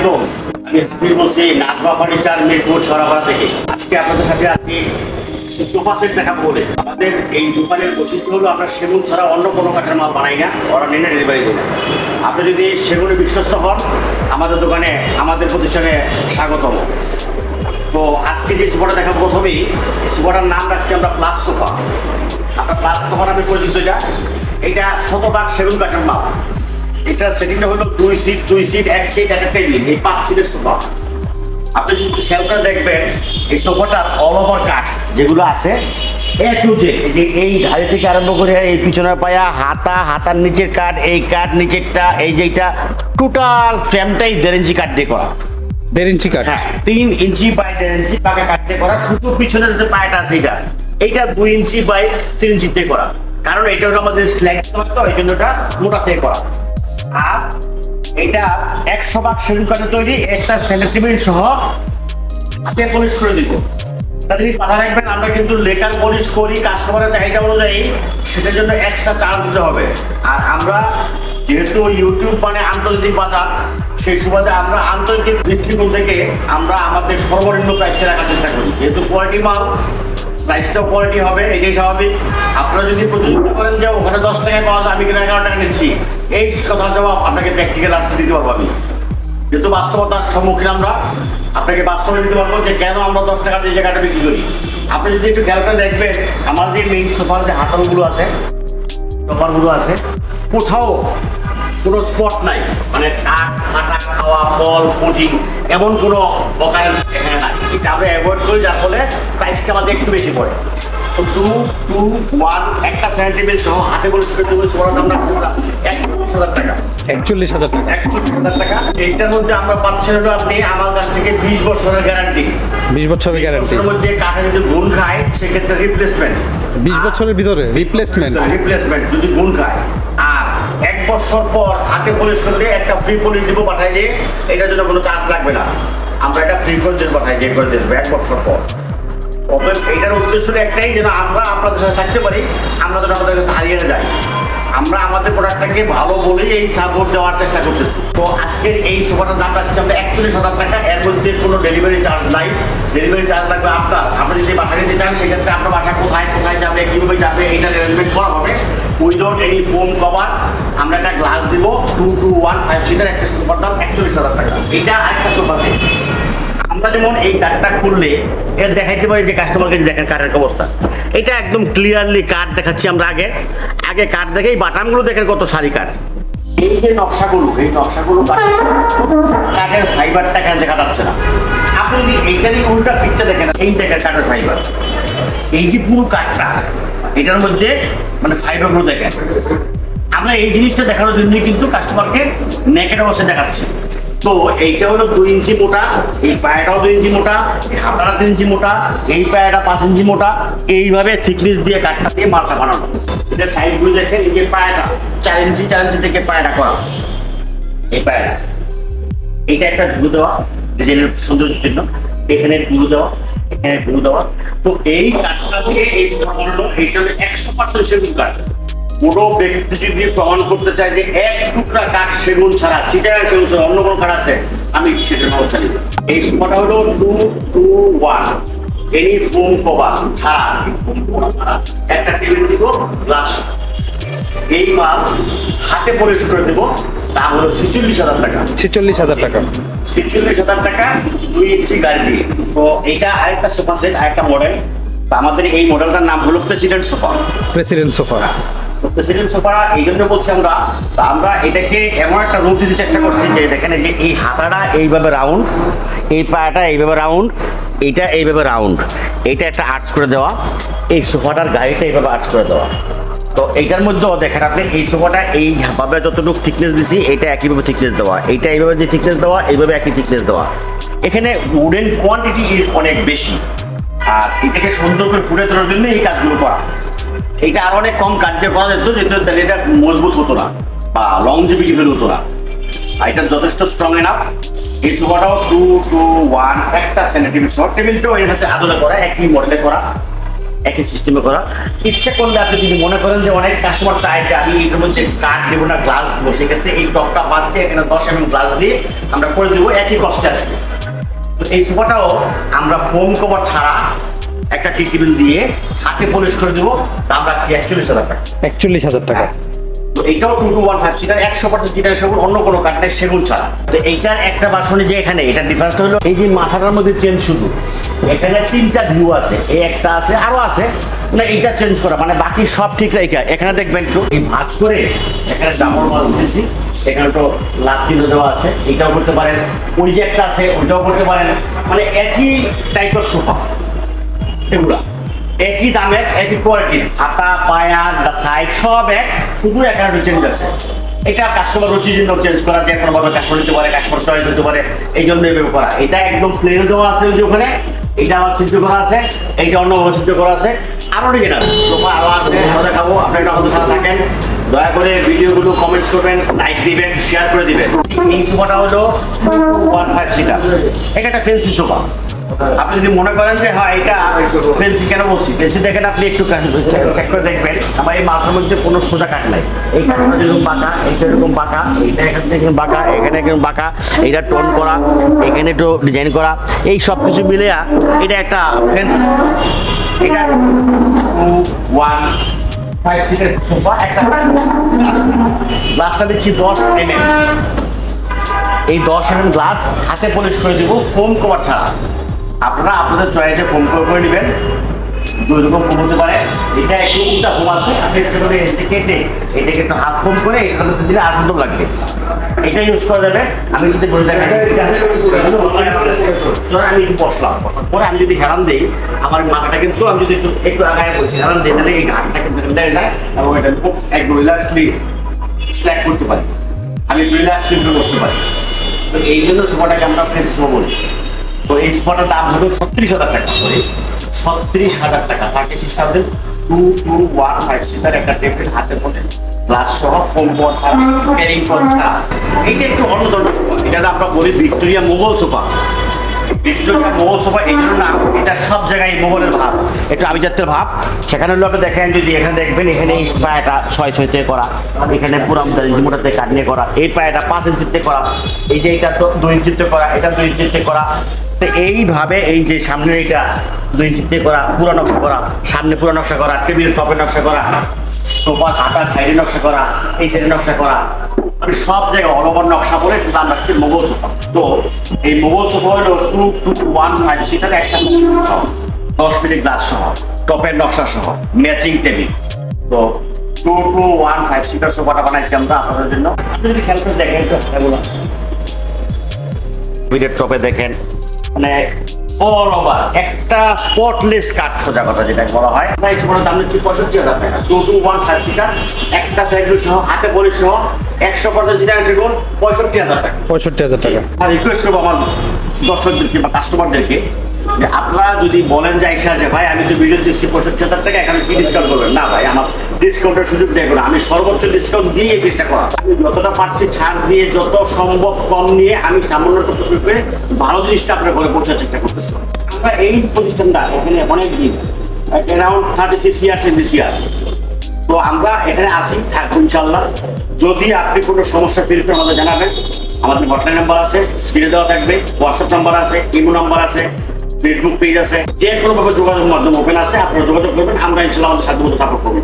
আলাইকুম আমি হাফিজ বলছি, নাজমা ফার্নিচার মিরপুর সরাপাড়া থেকে। আজকে আপনাদের সাথে আজকে সোফা সেট দেখাবো বলে। আমাদের এই দোকানের বৈশিষ্ট্য হলো, আমরা সেগুন ছাড়া অন্য কোনো কাঠের মাল বানাই না, ওরা নিয়ে ডেলিভারি দেবো আপনি যদি সেগুনে বিশ্বস্ত হন, আমাদের দোকানে, আমাদের প্রতিষ্ঠানে স্বাগতম। তো আজকে যে সোফাটা দেখাবো প্রথমেই সোফাটার নাম রাখছি আমরা প্লাস সোফা আমরা প্লাস সোফা নামে পরিচিত এটা। এটা শতভাগ সেগুন কাঠের মাল। এটা সেটিংটা হলো দুই সিট দুই সিট এক সিট একটা টেবিল এই পাঁচ সিটের সোফা আপনি যদি খেয়াল করে দেখবেন এই সোফাটার অল ওভার কাঠ যেগুলো আছে এ টু জেড এই ধারে থেকে আরম্ভ করে এই পিছনের পায়া হাতা হাতার নিচের কাঠ এই কাঠ নিচেরটা এই যেটা টোটাল ফ্রেমটাই দেড় ইঞ্চি কাঠ দিয়ে করা। দেড় ইঞ্চি কাঠ হ্যাঁ তিন ইঞ্চি বাই দেড় ইঞ্চি পাকা কাটতে করা শুধু পিছনের যে পায়াটা আছে এটা এইটা দুই ইঞ্চি বাই তিন ইঞ্চিতে করা। কারণ এটা হলো আমাদের স্ল্যাগ তো এই জন্য এটা মোটা থেকে করা। আর এটা একশো তৈরি, একটা সহ হাতে পলিশ করে দিব। তা তিনি কথা রাখবেন, আমরা কিন্তু লেকার পলিশ করি কাস্টমারের চাহিদা অনুযায়ী, সেটার জন্য এক্সট্রা চার্জ দিতে হবে। আর আমরা যেহেতু ইউটিউব মানে আন্তর্জাতিক বাজার, সেই সুবাদে আমরা আন্তর্জাতিক দৃষ্টিকোণ থেকে আমরা আমাদের সর্বনিম্ন প্রাইসটা রাখার চেষ্টা করি। যেহেতু কোয়ালিটি মাল প্রাইসটাও কোয়ালিটি হবে এটাই স্বাভাবিক। আপনারা যদি প্রতিযোগিতা করেন যে ওখানে দশ টাকায় পাওয়া যায়, আমি কিনা এগারো টাকা নিচ্ছি, এই কথার জবাব আপনাকে প্র্যাকটিক্যাল আসতে দিতে পারব আমি। যেহেতু বাস্তবতার সম্মুখীন আমরা, আপনাকে বাস্তবে দিতে পারব যে কেন আমরা দশ টাকা দিয়ে জায়গাটা বিক্রি করি। আপনি যদি একটু খেয়াল করে দেখবেন, আমার যে মেইন সোফার যে হাতলগুলো আছে সোফারগুলো আছে, কোথাও কোনো স্পট নাই। মানে কাঠ ফাটা খাওয়া ফল পুডিং এমন কোনো অকারেন্স এখানে নাই। এটা আমরা অ্যাভয়েড করি যার ফলে প্রাইসটা আমাদের একটু বেশি পড়ে। তো টু টু ওয়ান একটা স্যানিটেবল সহ হাতে বলে ছোটো সোনার দাম রাখতে পারা একচল্লিশ হাজার টাকা। একচল্লিশ হাজার টাকা। একচল্লিশ হাজার টাকা। এইটার মধ্যে আমরা পাচ্ছেন হলো আপনি আমার কাছ থেকে বিশ বছরের গ্যারান্টি বিশ বছরের গ্যারান্টি মধ্যে কাঠে যদি গুণ খায় সেক্ষেত্রে রিপ্লেসমেন্ট বিশ বছরের ভিতরে রিপ্লেসমেন্ট রিপ্লেসমেন্ট যদি গুণ খায়। এক বছর পর হাতে পলিশ করলে একটা ফ্রি পলিশ দিব পাঠাই যে, এটার জন্য কোনো চার্জ লাগবে না। আমরা এটা ফ্রি করে দিয়ে পাঠাই যে করে দেবো এক বছর পর। তবে এইটার উদ্দেশ্যটা একটাই যেন আমরা আপনাদের সাথে থাকতে পারি, আমরা যেন আমাদের কাছে হারিয়ে যাই। আমরা আমাদের প্রোডাক্টটাকে ভালো বলেই এই সাপোর্ট দেওয়ার চেষ্টা করতেছি। তো আজকের এই সোফাটার দাম রাখছি আমরা একচল্লিশ হাজার টাকা, এর মধ্যে কোনো ডেলিভারি চার্জ নাই। ডেলিভারি চার্জ লাগবে আপনার। আপনি যদি বাসা নিতে চান, সেক্ষেত্রে আপনার বাসা কোথায় কোথায় যাবে, কীভাবে যাবে, এইটা অ্যারেঞ্জমেন্ট করা হবে। উইদাউট এনি ফোম কভার আমরা একটা গ্লাস দিব two two one five seater access সোফার দাম একচল্লিশ হাজার টাকা। এটা আরেকটা সোফা সেট আমরা যেমন এই কার্ডটা খুললে, এটা দেখাইতে পারি যে কাস্টমারকে দেখেন কার্ডের অবস্থা। এটা একদম ক্লিয়ারলি কার্ড দেখাচ্ছি আমরা আগে। আগে কার্ড দেখে এই বাটামগুলো দেখেন কত সারি কার্ড এই যে নকশাগুলো, এই নকশাগুলো কাঠের ফাইবারটা এখানে দেখা যাচ্ছে না। আপনি যদি এইটারই উল্টা পিকটা দেখেন, এই দেখেন কাঠের ফাইবার এই যে পুরো কাঠটা এটার মধ্যে মানে ফাইবারগুলো দেখেন। আমরা এই জিনিসটা দেখানোর জন্যই কিন্তু কাস্টমারকে নেকেট অবস্থায় দেখাচ্ছি। তো এইটা হলো দুই ইঞ্চি মোটা, এই পায়াটাও দুই ইঞ্চি মোটা, এই হাতাটা তিন ইঞ্চি মোটা, এই পায়াটা পাঁচ ইঞ্চি মোটা, এইভাবে থিকনেস দিয়ে কাঠটা দিয়ে মালটা বানানো। এটা সাইডগুলো দেখেন, এই যে পায়াটা, চার ইঞ্চি চার ইঞ্চি থেকে পায়াটা করা। এই পায়াটা, এইটা একটা ভু দেওয়া ডিজাইনের সৌন্দর্য চিহ্ন, এখানে ভু দেওয়া। এখানে ভু দেওয়া তো এই দিয়ে এই বানানো এইটা একশো পার্সেন্ট সেগুন কাঠ কোনো ব্যক্তি যদি প্রমাণ করতে চায় যে এক টুকরা কাঠ সেগুন ছাড়া চিটাগাং সেগুন ছাড়া অন্য কোনো কাঠ আছে, আমি সেটার ব্যবস্থা নিব। এই সোফাটা হলো two two one any foam cover ছাড়া ফোম কভার ছাড়া একটা টেবিল দিব গ্লাস এই মাল হাতে পরিষ্কার করে দেবো। দাম হলো ছেচল্লিশ হাজার টাকা। ছেচল্লিশ হাজার টাকা। ছেচল্লিশ হাজার টাকা দুই ইঞ্চি গাড়ি দিয়ে তো এইটা আরেকটা সোফা সেট আরেকটা মডেল আমাদের এই মডেলটার নাম হলো president sofa president sofa president sofa এই জন্য বলছি আমরা আমরা এটাকে এমন একটা রূপ দিতে চেষ্টা করছি যে দেখেন যে এই হাতাটা এইভাবে রাউন্ড এই পায়াটা এইভাবে রাউন্ড এইটা এইভাবে রাউন্ড এইটা একটা আর্টস করে দেওয়া এই সোফাটার গাড়িটা এইভাবে আর্টস করে দেওয়া। তো এইটার মধ্যেও দেখেন আপনি, এই সোফাটা এইভাবে যতটুকু থিকনেস দিছি এটা একইভাবে থিকনেস দেওয়া। এইটা এইভাবে যে থিকনেস দেওয়া, এইভাবে একই থিকনেস দেওয়া। এখানে উডেন কোয়ান্টিটি অনেক বেশি। আর এটাকে সুন্দর করে ফুটে তোলার জন্য এই কাজগুলো করা। এটা আর অনেক কম দিয়ে করা যেত, যেহেতু তাহলে এটা মজবুত হতো না, বা লংজিভিটি বের হতো না। এটা যথেষ্ট স্ট্রং এনাফ এই সোফাটাও টু টু ওয়ান একটা সেন্টিমিটার শর্ট টেবিলটাও এর সাথে আদলে করা, একই মডেলে করা। একই সিস্টেমে করা। ইচ্ছা করলে আপনি যদি মনে করেন যে অনেক কাস্টমার চায় যে আমি এর মধ্যে কাঠ দেবো না গ্লাস দেবো, সেক্ষেত্রে এই টপটা বাদ দিয়ে এখানে দশ এমএম গ্লাস দিয়ে আমরা করে দেবো, একই কষ্টে আসবে। তো এই সোফাটাও আমরা ফোম কভার ছাড়া একটা টি টেবিল দিয়ে হাতে পলিশ করে দেবো, দাম রাখছি একচল্লিশ হাজার টাকা। একচল্লিশ হাজার টাকা। এইটাও two two one five seater একশো পার্সেন্ট চিটার সেগুন অন্য কোনো কাঠ নেই সেগুন ছাড়া। তো এইটার একটা বাসনে যে এখানে, এটার ডিফারেন্স হলো এই যে মাথাটার মধ্যে চেঞ্জ শুধু, এখানে তিনটা ভিউ আছে এই একটা আছে, আরও আছে না এইটা চেঞ্জ করা মানে বাকি সব ঠিক রাখা, এখানে দেখবেন একটু, এই ভাঁজ করে এখানে ডাবল মাল দিয়েছি, এখানে তো লাতিনও দেওয়া আছে এটাও করতে পারেন, ওই যে একটা আছে, ওইটাও করতে পারেন মানে একই টাইপের সোফা এগুলা। একই দামের একই কোয়ালিটির হাতা, পায়া সাইড সব এক। শুধু একটু চেঞ্জ আছে। এটা কাস্টমার রুচির জন্য চেঞ্জ করা, যে কোনো ভাবে কাস্টমার নিতে পারে কাস্টমার চয়েস হতে পারে, এই জন্য এভাবে করা। এটা একদম প্লেন দেওয়া আছে ওই যে ওখানে। এটা আবার সিদ্ধ করা আছে, এইটা অন্যভাবে সিদ্ধ করা আছে। আরও ডিজাইন আছে সোফা আরও আছে আরও দেখাবো। আপনি এটা আমাদের সাথে থাকেন। দয়া করে ভিডিওগুলো কমেন্টস করবেন লাইক দিবেন শেয়ার করে দিবেন। এই সোফাটা হলো ওয়ান ফাইভ সিটার এটা একটা ফেন্সি সোফা। আপনি যদি মনে করেন যে হ্যাঁ এটা ফেন্সি কেন বলছি? ফেন্সি দেখেন আপনি একটু চেক করে দেখবেন, আমার এই মাথার মধ্যে কোনো সোজা কাট নাই। এই কাঠটা যেরকম বাঁকা, এইটা এরকম বাঁকা, এইটা এখান থেকে বাঁকা, এখানে এরকম বাঁকা, এইটা টোন করা, এখানে একটু ডিজাইন করা, এই সব কিছু মিলে এটা একটা ফেন্সি এটা টু ওয়ান গ্লাসটা দিচ্ছি দশ এম এই এম গ্লাস হাতে পলিশ করে দিব ফোম কভার ছাড়া। আপনারা আপনাদের চয়েসে ফোন কভার করে নেবেন দুই রকম ফোম হতে পারে এটা একটু উল্টা ফোম আছে আপনি এটা করে এতে কেটে এটাকে একটু হাত ফোম করে এখানে দিলে আর সুন্দর লাগবে এটা ইউজ করা যাবে আমি যদি বলে দেখেন আমি একটু বসলাম পরে আমি যদি হেরান দিই আমার মাথাটা কিন্তু আমি যদি একটু একটু আগায় বলছি হেরান দিই তাহলে এই ঘাটটা কিন্তু দেখা যায় এবং এটা খুব একদম রিল্যাক্সলি স্ল্যাক করতে পারি আমি রিল্যাক্সলি বসতে পারি তো এই জন্য সোফাটাকে আমরা সোফা বলি তো এই সোফাটার দাম হবে ছত্রিশ হাজার টাকা সরি ছত্রিশ হাজার টাকা। Thirty six thousand two two one five seater একটা টেবিল হাতে পড়ে গ্লাস সহ ফোম পর ক্যারিং এইটা একটু অন্য ধরনের সোফা এটা আমরা বলি Victoria Mughal sofa. Victoria Mughal sofa এই জন্য নাম এটা সব জায়গায় মোগলের ভাব। আভিজাত্যের ভাব। সেখানে হলো আপনি দেখেন যদি এখানে দেখবেন এখানে এই পায়াটা ছয় ছয়তে করা এখানে মোটাতে কাট নিয়ে করা এই পায়াটা পাঁচ ইঞ্চিতে করা এই যে এটা তো দুই ইঞ্চিতে করা এটা দুই ইঞ্চিতে করা তো এইভাবে এই যে সামনে এটা দুই ইঞ্চিতে করা, পুরো নকশা করা, সামনে পুরো নকশা করা, টেবিলের টপের নকশা করা, সোফার হাতার সাইডে নকশা করা, এই সাইডে নকশা করা। আমি সব জায়গায় অল ওভার নকশা করে দাম রাখছি মোগল সোফা। তো এই মোগল সোফা হলো two two one five seater একটা দশ মিনিট গ্লাস সহ, টপের নকশা সহ ম্যাচিং টেবিল তো two two one five seater সোফাটা বানাইছি আমরা আপনাদের জন্য। আপনি যদি খেয়াল করে দেখেন একটু এগুলো টপে দেখেন মানে অল ওভার একটা স্পটলেস কাট সোজা কথা যেটা বলা হয়। প্রাইস বড় দাম নিচ্ছি পঁয়ষট্টি হাজার টাকা। টু টু ওয়ান ফাইভ একটা সাইড সহ হাতে বলি সহ একশো পর্যন্ত যেটা আছে পঁয়ষট্টি হাজার টাকা। পঁয়ষট্টি হাজার টাকা। আর রিকোয়েস্ট করব আমার দর্শকদেরকে বা কাস্টমারদেরকে আপনারা যদি বলেন যে আইসা যে, ভাই, আমি তো ভিডিও দিচ্ছি পঁয়ষট্টি হাজার টাকা, এখানে কি ডিসকাউন্ট করবেন? না, ভাই, আমার ডিসকাউন্টের সুযোগ দেখব না আমি সর্বোচ্চ ডিসকাউন্ট দিয়ে এই পিসটা করা আমি যতটা পারছি ছাড় দিয়ে, যত সম্ভব কম নিয়ে আমি সামান্য করে ভালো জিনিসটা আপনার ঘরে পৌঁছার চেষ্টা করতেছি। আমরা এই প্রতিষ্ঠানটা এখানে অনেক দিন around thirty six years in this year তো আমরা এখানে আসি থাকব ইনশাল্লাহ যদি আপনি কোনো সমস্যা ফিল করে আমাদের জানাবেন, আমাদের হটলাইন নাম্বার আছে স্ক্রিনে দেওয়া থাকবে হোয়াটসঅ্যাপ নাম্বার আছে ইমো নাম্বার আছে। ফেসবুক পেজ আছে, যে কোনো ভাবে যোগাযোগ মাধ্যম ওপেন আছে, আপনারা যোগাযোগ করবেন, আমরা ইনশাল্লাহ আমাদের সাথে মতো সাপোর্ট করব